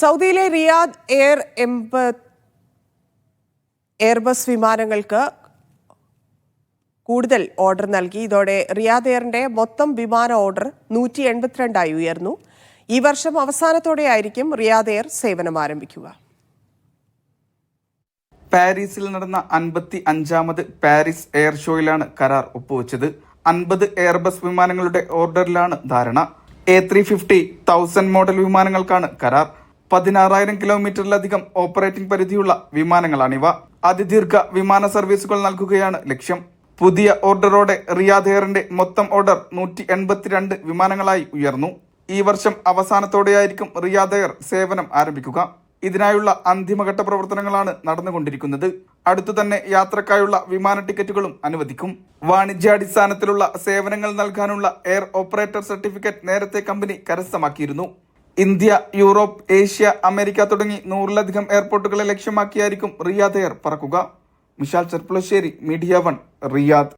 സൗദിയിലെ Riyadh air എംബ Airbus വിമാനങ്ങൾക്ക് കൂടുതൽ ഓർഡർ നൽകി. ഇതോടെ റിയാദ് എയറിന്റെ മൊത്തം വിമാന ഓർഡർ നൂറ്റി എൺപത്തിരണ്ടായി ഉയർന്നു. ഈ വർഷം അവസാനത്തോടെയായിരിക്കും റിയാദ് എയർ സേവനം ആരംഭിക്കുക. പാരീസിൽ നടന്ന അൻപത്തി അഞ്ചാമത് പാരീസ് എയർ ഷോയിലാണ് കരാർ ഒപ്പുവെച്ചത്. അൻപത് എയർബസ് വിമാനങ്ങളുടെ ഓർഡറിലാണ് ധാരണ. A three fifty thousand model വിമാനങ്ങൾക്കാണ് കരാർ. പതിനാറായിരം കിലോമീറ്ററിലധികം ഓപ്പറേറ്റിംഗ് പരിധിയുള്ള വിമാനങ്ങളാണിവ. അതിദീർഘ വിമാന സർവീസുകൾ നൽകുകയാണ് ലക്ഷ്യം. പുതിയ ഓർഡറോടെ റിയാദ് എയറിന്റെ മൊത്തം ഓർഡർ നൂറ്റി എൺപത്തിരണ്ട് വിമാനങ്ങളായി ഉയർന്നു. ഈ വർഷം അവസാനത്തോടെയായിരിക്കും റിയാദ് എയർ സേവനം ആരംഭിക്കുക. ഇതിനായുള്ള അന്തിമഘട്ട പ്രവർത്തനങ്ങളാണ് നടന്നുകൊണ്ടിരിക്കുന്നത്. അടുത്തു തന്നെ യാത്രക്കായുള്ള വിമാന ടിക്കറ്റുകളും അനുവദിക്കും. വാണിജ്യാടിസ്ഥാനത്തിലുള്ള സേവനങ്ങൾ നൽകാനുള്ള എയർ ഓപ്പറേറ്റർ സർട്ടിഫിക്കറ്റ് നേരത്തെ കമ്പനി കരസ്ഥമാക്കിയിരുന്നു. ഇന്ത്യ യൂറോപ്പ് ഏഷ്യ അമേരിക്ക തുടങ്ങി നൂറിലധികം എയർപോർട്ടുകളെ ലക്ഷ്യമാക്കിയായിരിക്കും Riyadh air പറക്കുക. Vishal Cherpulassery media one Riyadh.